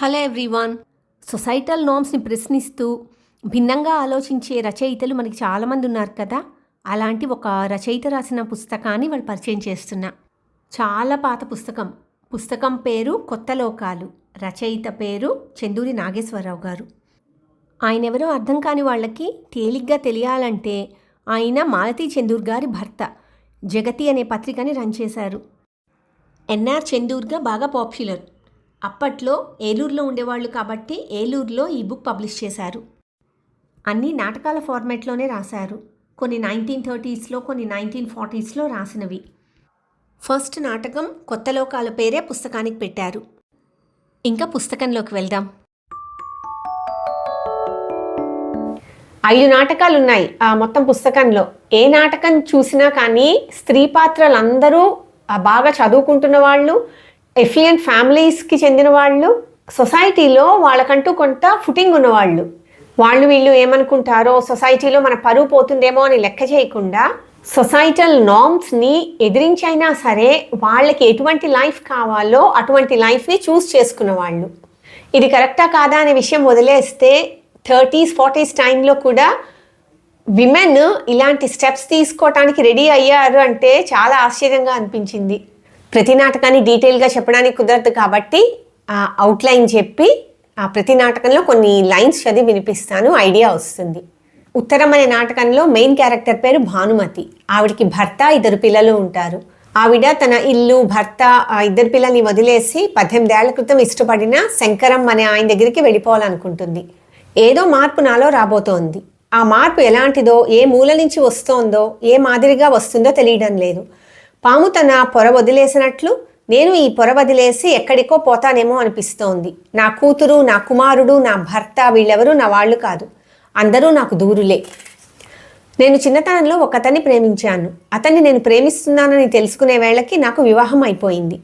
Hello everyone. Societal నామ్స్ని ప్రశ్నిస్తూ భిన్నంగా ఆలోచించే రచయితలు మనకి చాలామంది ఉన్నారు కదా. అలాంటి ఒక రచయిత రాసిన పుస్తకాన్ని వాళ్ళు పరిచయం చేస్తున్నా. చాలా పాత పుస్తకం. పుస్తకం పేరు కొత్త లోకాలు. రచయిత పేరు చందూరి నాగేశ్వరరావు గారు. ఆయన ఎవరో అర్థం కాని వాళ్ళకి తేలిగ్గా తెలియాలంటే ఆయన మాలతి చందూర్ గారి భర్త జగతి అనే పత్రికని రన్ చేశారు. ఎన్ఆర్ చందూర్గా బాగా పాపులర్. అప్పట్లో ఏలూరులో ఉండేవాళ్ళు కాబట్టి ఏలూరులో ఈ బుక్ పబ్లిష్ చేశారు. అన్ని నాటకాల ఫార్మాట్లోనే రాశారు. కొన్ని నైన్టీన్ థర్టీస్లో కొన్ని నైన్టీన్ ఫార్టీస్లో రాసినవి. ఫస్ట్ నాటకం కొత్త లోకాల పేరే పుస్తకానికి పెట్టారు. ఇంకా పుస్తకంలోకి వెళ్దాం. ఐదు నాటకాలు ఉన్నాయి ఆ మొత్తం పుస్తకంలో. ఏ నాటకం చూసినా కానీ స్త్రీ పాత్రలందరూ బాగా చదువుకుంటున్న వాళ్ళు ఎఫిలియంట్ ఫ్యామిలీస్కి చెందిన వాళ్ళు సొసైటీలో వాళ్ళకంటూ కొంత ఫుటింగ్ ఉన్నవాళ్ళు. వాళ్ళు వీళ్ళు ఏమనుకుంటారో సొసైటీలో మన పరువు పోతుందేమో అని లెక్క చేయకుండా సొసైటల్ నార్మ్స్ని ఎదిరించైనా సరే వాళ్ళకి ఎటువంటి లైఫ్ కావాలో అటువంటి లైఫ్ని చూస్ చేసుకున్న వాళ్ళు. ఇది కరెక్టా కాదా అనే విషయం వదిలేస్తే థర్టీస్ ఫార్టీస్ టైంలో కూడా విమెన్ ఇలాంటి స్టెప్స్ తీసుకోవటానికి రెడీ అయ్యారు అంటే చాలా ఆశ్చర్యంగా అనిపించింది. ప్రతి నాటకాన్ని డీటెయిల్గా చెప్పడానికి కుదరదు కాబట్టి ఆ అవుట్లైన్ చెప్పి ఆ ప్రతి నాటకంలో కొన్ని లైన్స్ చదివి వినిపిస్తాను ఐడియా వస్తుంది. ఉత్తరం అనే నాటకంలో మెయిన్ క్యారెక్టర్ పేరు భానుమతి. ఆవిడకి భర్త ఇద్దరు పిల్లలు ఉంటారు. ఆవిడ తన ఇల్లు భర్త ఇద్దరు పిల్లల్ని వదిలేసి పద్దెనిమిదేళ్ళ క్రితం ఇష్టపడిన శంకరం అనే ఆయన దగ్గరికి వెళ్ళిపోవాలనుకుంటుంది. ఏదో మార్పు నాలో రాబోతోంది. ఆ మార్పు ఎలాంటిదో ఏ మూల నుంచి వస్తోందో ఏ మాదిరిగా వస్తుందో తెలియడం లేదు. పాము తన పొర వదిలేసినట్లు నేను ఈ పొర వదిలేసి ఎక్కడికో పోతానేమో అనిపిస్తోంది. నా కూతురు నా కుమారుడు నా భర్త వీళ్ళెవరూ నా వాళ్ళు కాదు. అందరూ నాకు దూరులే. నేను చిన్నతనంలో ఒకతన్ని ప్రేమించాను. అతన్ని నేను ప్రేమిస్తున్నానని తెలుసుకునే వేళకి నాకు వివాహం అయిపోయింది.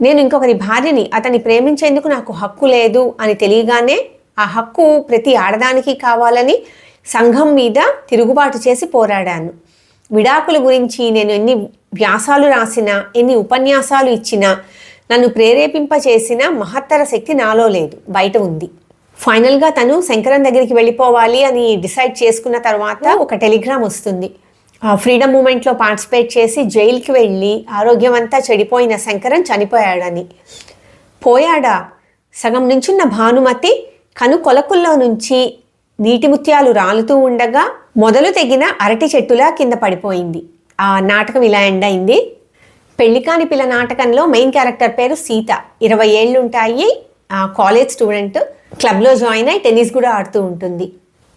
నేను ఇంకొకరి భార్యని అతన్ని ప్రేమించేందుకు నాకు హక్కు లేదు అని తెలియగానే ఆ హక్కు ప్రతి ఆడదానికి కావాలని సంఘం మీద తిరుగుబాటు చేసి పోరాడాను. విడాకుల గురించి నేను ఎన్ని వ్యాసాలు రాసినా ఎన్ని ఉపన్యాసాలు ఇచ్చినా నన్ను ప్రేరేపింపచేసిన మహత్తర శక్తి నాలో లేదు బయట ఉంది. ఫైనల్గా తను శంకరన్ దగ్గరికి వెళ్ళిపోవాలి అని డిసైడ్ చేసుకున్న తర్వాత ఒక టెలిగ్రామ్ వస్తుంది. ఫ్రీడమ్ మూమెంట్లో పార్టిసిపేట్ చేసి జైలుకి వెళ్ళి ఆరోగ్యం అంతా చెడిపోయిన శంకరం చనిపోయాడని. పోయాడా? సగం నుంచున్న భానుమతి కను కొలకుల్లో నుంచి నీటి ముత్యాలు రాలుతూ ఉండగా మొదలు తెగిన అరటి చెట్టులా కింద పడిపోయింది. ఆ నాటకం ఇలా ఎండ్ అయింది. పెళ్ళికాని పిల్ల నాటకంలో మెయిన్ క్యారెక్టర్ పేరు సీత. ఇరవై ఏళ్ళు ఉంటాయి కాలేజ్ స్టూడెంట్ క్లబ్లో జాయిన్ అయి టెన్నిస్ కూడా ఆడుతూ ఉంటుంది.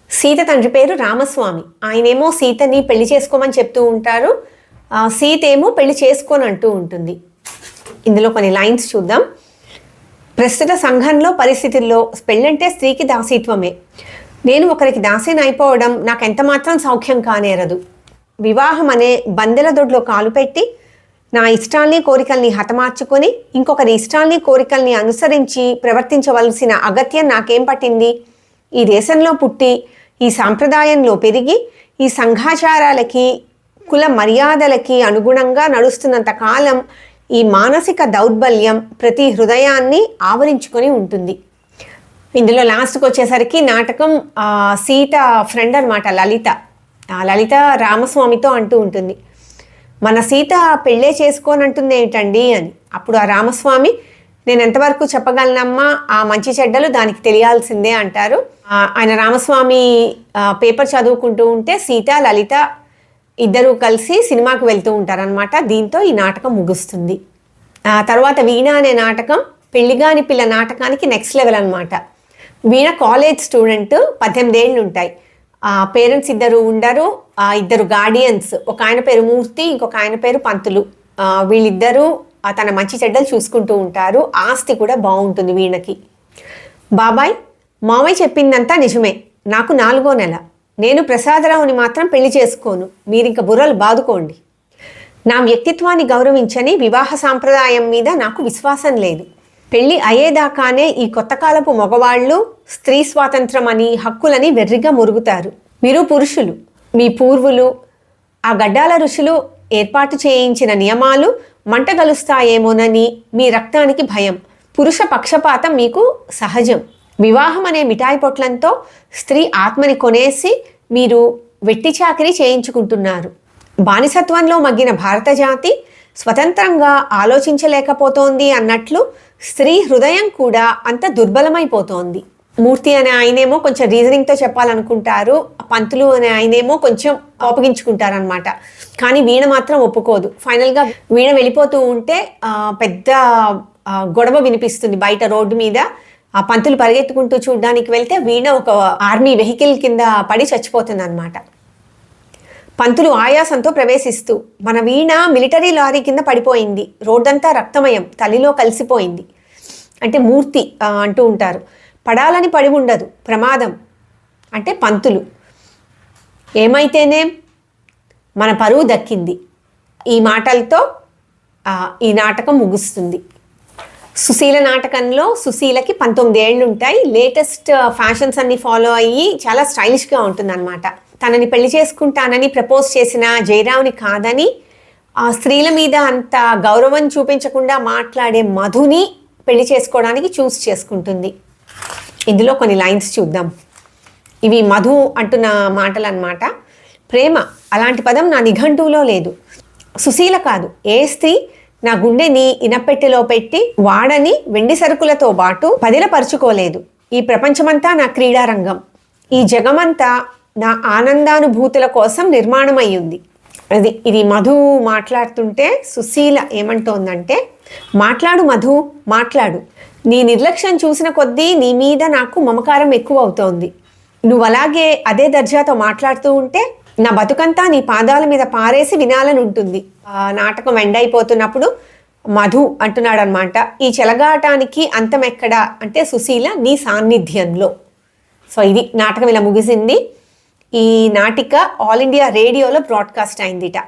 సీత తండ్రి పేరు రామస్వామి. ఆయనేమో సీతని పెళ్ళి చేసుకోమని చెప్తూ ఉంటారు. సీత ఏమో పెళ్ళి చేసుకోని అంటూ ఉంటుంది. ఇందులో కొన్ని లైన్స్ చూద్దాం. ప్రస్తుత సంఘంలో పరిస్థితుల్లో పెళ్ళంటే స్త్రీకి దాసీత్వమే. నేను ఒకరికి దాసీని అయిపోవడం నాకు ఎంత మాత్రం సౌఖ్యం కానేరదు. వివాహం అనే బందెల దొడ్లో కాలు పెట్టి నా ఇష్టాల్ని కోరికల్ని హతమార్చుకొని ఇంకొకరి ఇష్టాల్ని కోరికల్ని అనుసరించి ప్రవర్తించవలసిన అగత్యం నాకేం పట్టింది? ఈ దేశంలో పుట్టి ఈ సాంప్రదాయంలో పెరిగి ఈ సంఘాచారాలకి కుల మర్యాదలకి అనుగుణంగా నడుస్తున్నంత కాలం ఈ మానసిక దౌర్బల్యం ప్రతి హృదయాన్ని ఆవరించుకొని ఉంటుంది. ఇందులో లాస్ట్కి వచ్చేసరికి నాటకం సీత ఫ్రెండ్ అనమాట లలిత. లలిత రామస్వామితో అంటూ ఉంటుంది. మన సీత పెళ్ళే చేసుకొని అంటుంది ఏంటండి? అని. అప్పుడు ఆ రామస్వామి నేను ఎంతవరకు చెప్పగలనమ్మా? ఆ మంచి చెడ్డలు దానికి తెలియాల్సిందే అంటారు. ఆయన రామస్వామి పేపర్ చదువుకుంటూ ఉంటే సీత లలిత ఇద్దరూ కలిసి సినిమాకు వెళ్తూ ఉంటారనమాట దీంతో ఈ నాటకం ముగుస్తుంది. తర్వాత వీణ అనే నాటకం పెళ్ళిగాని పిల్ల నాటకానికి నెక్స్ట్ లెవెల్ అనమాట వీణ కాలేజ్ స్టూడెంట్ పద్దెనిమిదేళ్ళు ఉంటాయి. ఆ పేరెంట్స్ ఇద్దరు ఉండరు. ఆ ఇద్దరు గార్డియన్స్ ఒక ఆయన పేరు మూర్తి ఇంకొక ఆయన పేరు పంతులు. వీళ్ళిద్దరూ తన మంచి చెడ్డలు చూసుకుంటూ ఉంటారు. ఆస్తి కూడా బాగుంటుంది వీణకి. బాబాయ్ మామయ్య చెప్పిందంతా నిజమే. నాకు నాలుగో నెల. నేను ప్రసాదరావుని మాత్రం పెళ్ళి చేసుకోను. మీరింక బుర్రలు బాదుకోండి. నా వ్యక్తిత్వాన్ని గౌరవించని వివాహ సాంప్రదాయం మీద నాకు విశ్వాసం లేదు. పెళ్ళి అయ్యేదాకానే ఈ కొత్త కాలపు మగవాళ్ళు స్త్రీ స్వాతంత్రం అని హక్కులని వెర్రిగా మురుగుతారు. మీరు పురుషులు. మీ పూర్వులు ఆ గడ్డాల ఋషులు ఏర్పాటు చేయించిన నియమాలు మంటగలుస్తాయేమోనని మీ రక్తానికి భయం. పురుష పక్షపాతం మీకు సహజం. వివాహం అనే మిఠాయి పొట్లంతో స్త్రీ ఆత్మని కొనేసి మీరు వెట్టి చాకరీ చేయించుకుంటున్నారు. బానిసత్వంలో మగ్గిన భారత జాతి స్వతంత్రంగా ఆలోచించలేకపోతోంది అన్నట్లు స్త్రీ హృదయం కూడా అంత దుర్బలమైపోతోంది. మూర్తి అనే ఆయనేమో కొంచెం రీజనింగ్తో చెప్పాలనుకుంటారు పంతులు అనే ఆయనేమో కొంచెం ఒప్పగించుకుంటారనమాట కానీ వీణ మాత్రం ఒప్పుకోదు. ఫైనల్గా వీణ వెళ్ళిపోతూ ఉంటే పెద్ద గొడవ వినిపిస్తుంది బయట రోడ్డు మీద. ఆ పంతులు పరిగెత్తుకుంటూ చూడడానికి వెళ్తే వీణ ఒక ఆర్మీ వెహికల్ కింద పడి చచ్చిపోతుంది అనమాట పంతులు ఆయాసంతో ప్రవేశిస్తూ మన వీణ మిలిటరీ లారీ కింద పడిపోయింది. రోడ్డంతా రక్తమయం. తల్లిలో కలిసిపోయింది. అంటే మూర్తి అంటూ ఉంటారు. పడాలని పడి ఉండదు ప్రమాదం. అంటే పంతులు. ఏమైతేనే మన పరువు దక్కింది. ఈ మాటలతో ఈ నాటకం ముగుస్తుంది. సుశీల నాటకంలో సుశీలకి పంతొమ్మిది ఏళ్ళు ఉంటాయి లేటెస్ట్ ఫ్యాషన్స్ అన్ని ఫాలో అయ్యి చాలా స్టైలిష్గా ఉంటుందన్నమాట. తనని పెళ్ళి చేసుకుంటానని ప్రపోజ్ చేసిన జయరావుని కాదని ఆ స్త్రీల మీద అంత గౌరవం చూపించకుండా మాట్లాడే మధుని పెళ్ళి చేసుకోవడానికి చూస్ చేసుకుంటుంది. ఇందులో కొన్ని లైన్స్ చూద్దాం. ఇవి మధు అంటున్న మాటలు అన్నమాట ప్రేమ అలాంటి పదం నా నిఘంటువులో లేదు. సుశీల కాదు. ఏ స్త్రీ నా గుండెని ఇనపెట్టెలో పెట్టి వాడని వెండి సరుకులతో పాటు పదిలపరుచుకోలేదు. ఈ ప్రపంచమంతా నా క్రీడారంగం. ఈ జగమంతా నా ఆనందానుభూతుల కోసం నిర్మాణమయ్యింది. అది ఇది మధు మాట్లాడుతుంటే సుశీల ఏమంటోందంటే మాట్లాడు మధు మాట్లాడు. నీ నిర్లక్ష్యం చూసిన కొద్దీ నీ మీద నాకు మమకారం ఎక్కువ అవుతోంది నువ్వు అలాగే అదే దర్జాతో మాట్లాడుతూ ఉంటే నా బతుకంతా నీ పాదాల మీద పారేసి వినాలని ఉంటుంది ఆ నాటకం ఎండ్ అయిపోతున్నప్పుడు మధు అంటున్నాడు అనమాట ఈ చెలగాటానికి అంతం ఎక్కడ అంటే సుశీల నీ సాన్నిధ్యంలో. సో ఇది నాటకం ఇలా ముగిసింది. ఈ నాటిక ఆల్ ఇండియా రేడియోలో బ్రాడ్కాస్ట్ అయిందిట.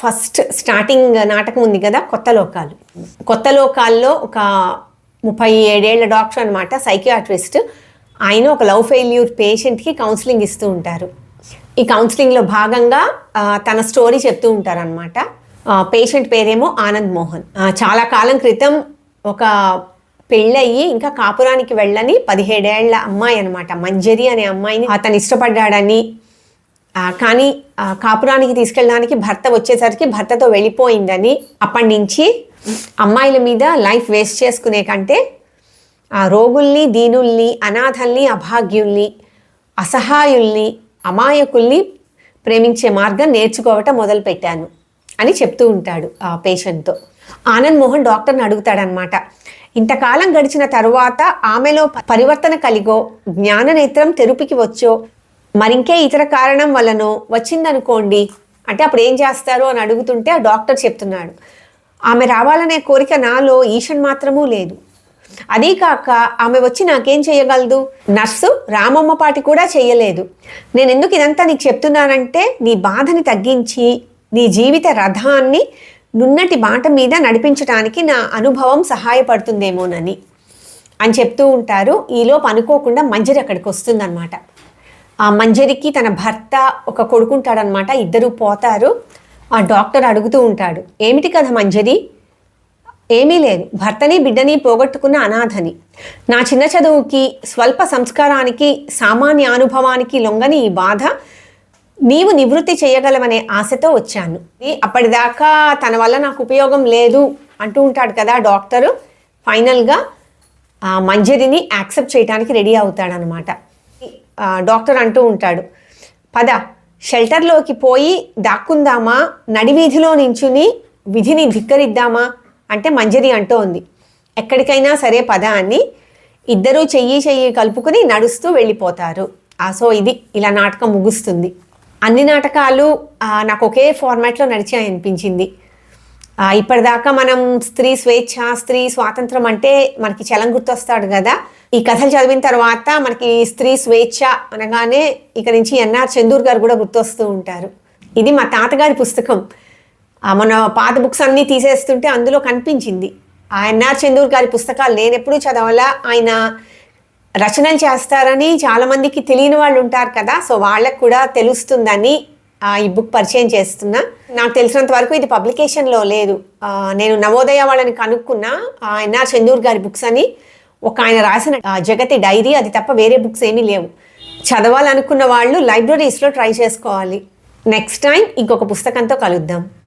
ఫస్ట్ స్టార్టింగ్ నాటకం ఉంది కదా కొత్త లోకాలు. కొత్త లోకాల్లో ఒక ముప్పై ఏడేళ్ళ డాక్టర్ అనమాట సైకియాట్రిస్ట్. ఆయన ఒక లవ్ ఫెయిల్యూర్ పేషెంట్కి కౌన్సిలింగ్ ఇస్తూ ఉంటారు. ఈ కౌన్సిలింగ్లో భాగంగా తన స్టోరీ చెప్తూ ఉంటారనమాట పేషెంట్ పేరేమో ఆనంద్ మోహన్. చాలా కాలం క్రితం ఒక పెళ్ళయి ఇంకా కాపురానికి వెళ్ళని పదిహేడేళ్ళ అమ్మాయి అనమాట మంజరి అనే అమ్మాయిని అతను ఇష్టపడ్డాడని. కానీ కాపురానికి తీసుకెళ్ళడానికి భర్త వచ్చేసరికి భర్తతో వెళ్ళిపోయిందని. అప్పటి నుంచి అమ్మాయిల మీద లైఫ్ వేస్ట్ చేసుకునే కంటే ఆ రోగుల్ని దీనుల్ని అనాథల్ని అభాగ్యుల్ని అసహాయుల్ని అమాయకుల్ని ప్రేమించే మార్గం నేర్చుకోవటం మొదలుపెట్టాను అని చెప్తూ ఉంటాడు ఆ పేషెంట్తో. ఆనంద్ మోహన్ డాక్టర్ని అడుగుతాడనమాట ఇంతకాలం గడిచిన తరువాత ఆమెలో పరివర్తన కలిగో జ్ఞాన నేత్రం తెరుపుకి వచ్చో మరింకే ఇతర కారణం వలనో వచ్చిందనుకోండి అంటే అప్పుడు ఏం చేస్తారు అని అడుగుతుంటే ఆ డాక్టర్ చెప్తున్నాడు. ఆమె రావాలనే కోరిక నాలో ఈషన్ మాత్రమూ లేదు. అదీ కాక ఆమె వచ్చి నాకేం చేయగలదు? నర్సు రామమ్మ పాటి కూడా చేయలేదు. నేను ఎందుకు ఇదంతా నీకు చెప్తున్నానంటే నీ బాధని తగ్గించి నీ జీవిత రథాన్ని నున్నటి బాట మీద నడిపించడానికి నా అనుభవం సహాయపడుతుందేమోనని. అని చెప్తూ ఉంటారు. ఈలోపు అనుకోకుండా మంజరి అక్కడికి వస్తుందన్నమాట. ఆ మంజరికి తన భర్త ఒక కొడుకుంటాడనమాట ఇద్దరు పోతారు. ఆ డాక్టర్ అడుగుతూ ఉంటాడు. ఏమిటి కదా మంజరి? ఏమీ లేదు. భర్తని బిడ్డని పోగొట్టుకున్న అనాథని. నా చిన్న చదువుకి స్వల్ప సంస్కారానికి సామాన్య అనుభవానికి లొంగని ఈ బాధ నీవు నివృత్తి చేయగలవనే ఆశతో వచ్చాను. అప్పటిదాకా తన వల్ల నాకు ఉపయోగం లేదు అంటూ ఉంటాడు కదా డాక్టరు. ఫైనల్గా మంజరిని యాక్సెప్ట్ చేయడానికి రెడీ అవుతాడనమాట. డాక్టర్ అంటూ ఉంటాడు పద షెల్టర్లోకి పోయి దాక్కుందామా? నడివీధిలో నించుని విధిని ధిక్కరిద్దామా? అంటే మంజరి అంటూ ఉంది. ఎక్కడికైనా సరే పద అని ఇద్దరూ చెయ్యి చెయ్యి కలుపుకుని నడుస్తూ వెళ్ళిపోతారు. ఆ సో ఇది ఇలా నాటకం ముగుస్తుంది. అన్ని నాటకాలు నాకు ఒకే ఫార్మాట్లో నడిచాయి అనిపించింది. ఇప్పటిదాకా మనం స్త్రీ స్వేచ్ఛ స్త్రీ స్వాతంత్రం అంటే మనకి చలం గుర్తొస్తాడు కదా. ఈ కథలు చదివిన తర్వాత మనకి స్త్రీ స్వేచ్ఛ అనగానే ఇక నుంచి ఎన్ఆర్ చందూర్ గారు కూడా గుర్తొస్తూ ఉంటారు. ఇది మా తాతగారి పుస్తకం. మన పాత బుక్స్ అన్నీ తీసేస్తుంటే అందులో కనిపించింది. ఆ ఎన్ఆర్ చందూర్ గారి పుస్తకాలు నేను ఎప్పుడూ చదవాలా? ఆయన రచనలు చేస్తారని చాలామందికి తెలియని వాళ్ళు ఉంటారు కదా సో వాళ్ళకు కూడా తెలుస్తుందని ఈ బుక్ పరిచయం చేస్తున్నా. నాకు తెలిసినంత వరకు ఇది పబ్లికేషన్లో లేదు. నేను నవోదయ వాళ్ళని కనుక్కున్నా. ఎన్ఆర్ చందూర్ గారి బుక్స్ అని ఒక ఆయన రాసిన జగతి డైరీ అది తప్ప వేరే బుక్స్ ఏమీ లేవు. చదవాలనుకున్న వాళ్ళు లైబ్రరీస్లో ట్రై చేసుకోవాలి. నెక్స్ట్ టైం ఇంకొక పుస్తకంతో కలుద్దాం.